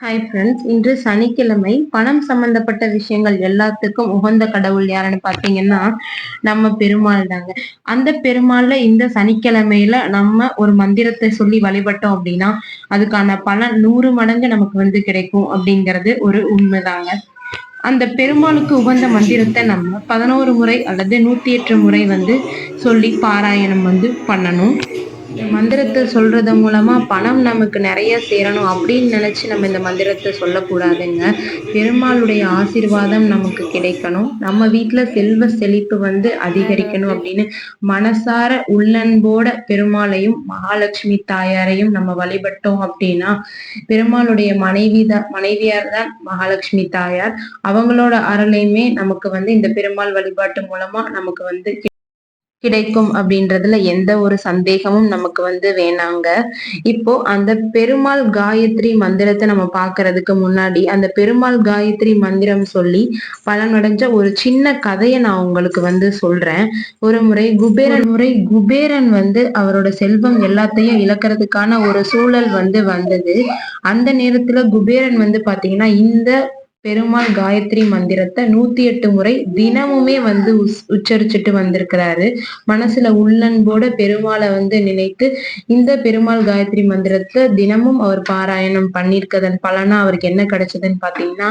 Hi friends இன்று சனிக்கிழமை பணம் சம்பந்தப்பட்ட விஷயங்கள் எல்லாத்துக்கும் உகந்த கடவுள் யாருன்னு பாத்தீங்கன்னா நம்ம பெருமாள் தாங்க. அந்த பெருமாள்ல இந்த சனிக்கிழமையில நம்ம ஒரு மந்திரத்தை சொல்லி வழிபட்டோம் அப்படின்னா அதுக்கான பலன் நூறு மடங்கு நமக்கு வந்து கிடைக்கும் அப்படிங்கிறது ஒரு உண்மைதாங்க. அந்த பெருமாளுக்கு உகந்த மந்திரத்தை நம்ம பதினோரு முறை அல்லது நூத்தி எட்டு முறை வந்து சொல்லி பாராயணம் வந்து பண்ணணும். மந்திரத்தை சொல்றது மூலமா பணம் நமக்கு நிறைய சேரணும் அப்படின்னு நினைச்சு நம்ம இந்த மந்திரத்தை சொல்லக்கூடாதுங்க. பெருமாளுடைய ஆசிர்வாதம் நமக்கு கிடைக்கணும். நம்ம வீட்டுல செல்வ செழிப்பு வந்து அதிகரிக்கணும் அப்படின்னு மனசார உள்ளன்போட பெருமாளையும் மகாலட்சுமி தாயாரையும் நம்ம வழிபட்டோம் அப்படின்னா பெருமாளுடைய மனைவி தான் மனைவியார் தான் மகாலட்சுமி தாயார். அவங்களோட அருளையுமே நமக்கு வந்து இந்த பெருமாள் வழிபாட்டு மூலமா நமக்கு வந்து கிடைக்கும் அப்படின்றதுல எந்த ஒரு சந்தேகமும் நமக்கு வந்து வேணாங்க. இப்போ அந்த பெருமாள் காயத்ரி மந்திரத்தை நம்ம பாக்குறதுக்கு முன்னாடி அந்த பெருமாள் காயத்ரி மந்திரம் சொல்லி பலனடைஞ்ச ஒரு சின்ன கதையை நான் உங்களுக்கு வந்து சொல்றேன். ஒரு முறை குபேரன் முறை குபேரன் வந்து அவரோட செல்வம் எல்லாத்தையும் இழக்கிறதுக்கான ஒரு சூழல் வந்து வந்தது. அந்த நேரத்துல குபேரன் வந்து பாத்தீங்கன்னா இந்த பெருமாள் காயத்ரி மந்திரத்தை நூத்தி எட்டு முறை தினமுமே வந்து உச்சரிச்சுட்டு வந்திருக்கிறாரு. மனசுல உள்ளன்போட பெருமாளை வந்து நினைத்து இந்த பெருமாள் காயத்ரி மந்திரத்தை தினமும் அவர் பாராயணம் பண்ணிருக்கதன் பலனா அவருக்கு என்ன கிடைச்சதுன்னு பாத்தீங்கன்னா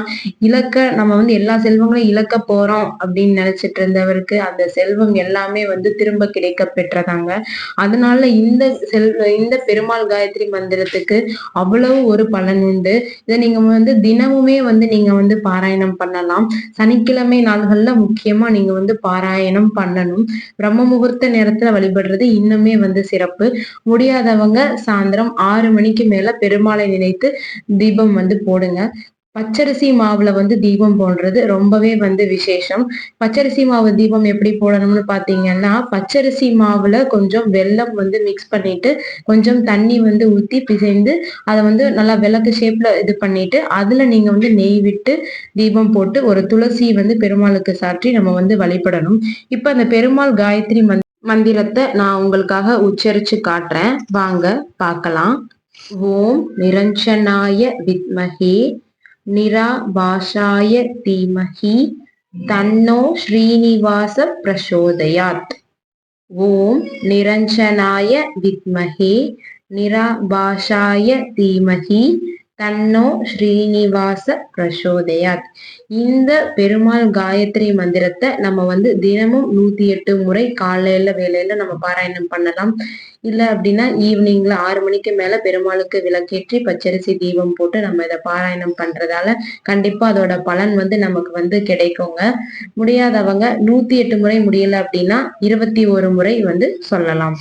இலக்க நம்ம வந்து எல்லா செல்வங்களையும் இழக்க போறோம் அப்படின்னு நினைச்சிட்டு இருந்தவருக்கு அந்த செல்வம் எல்லாமே வந்து திரும்ப கிடைக்க பெற்றதாங்க. அதனால இந்த செல் இந்த பெருமாள் காயத்ரி மந்திரத்துக்கு அவ்வளவு ஒரு பலன் உண்டு. இதை நீங்க வந்து தினமுமே வந்து நீங்க வந்து பாராயணம் பண்ணலாம். சனிக்கிழமை நாள்கள்ல முக்கியமா நீங்க வந்து பாராயணம் பண்ணணும். பிரம்ம முகூர்த்த நேரத்துல வழிபடுறது இன்னுமே வந்து சிறப்பு. முடியாதவங்க சாயந்தரம் ஆறு மணிக்கு மேல பெருமாளை நினைத்து தீபம் வந்து போடுங்க. பச்சரிசி மாவுல வந்து தீபம் போடுறது ரொம்பவே வந்து விசேஷம். பச்சரிசி மாவு தீபம் எப்படி போடணும்னு பாத்தீங்கன்னா பச்சரிசி மாவுல கொஞ்சம் வெல்லம் வந்து மிக்ஸ் பண்ணிட்டு கொஞ்சம் தண்ணி வந்து ஊத்தி பிசைந்து அதை வந்து நல்லா விளக்கு ஷேப்ல இது பண்ணிட்டு அதுல நீங்க வந்து நெய் விட்டு தீபம் போட்டு ஒரு துளசி வந்து பெருமாளுக்கு சாற்றி நம்ம வந்து வழிபடணும். இப்ப அந்த பெருமாள் காயத்ரி மந்திரத்தை நான் உங்களுக்காக உச்சரிச்சு காட்டுறேன். வாங்க பார்க்கலாம். ஓம் நிரஞ்சனாய வித்மகே நிராபாஷாய தீமஹி தன்னோ ஸ்ரீனிவாச பிரசோதயாத் ஓம் நிரஞ்சனாய வித்மஹே நிராபாஷாய தீமஹி தன்னோ ஸ்ரீனிவாச பிரசோதயாத். இந்த பெருமாள் காயத்ரி மந்திரத்தை நம்ம வந்து தினமும் நூத்தி எட்டு முறை காலையில வேலையில நம்ம பாராயணம் பண்ணலாம். இல்ல அப்படின்னா ஈவினிங்ல ஆறு மணிக்கு மேல பெருமாளுக்கு விளக்கேற்றி பச்சரிசி தீபம் போட்டு நம்ம இதை பாராயணம் பண்றதால கண்டிப்பா அதோட பலன் வந்து நமக்கு வந்து கிடைக்குங்க. முடியாதவங்க நூத்தி எட்டு முறை முடியல அப்படின்னா இருபத்தி ஒரு முறை வந்து சொல்லலாம்.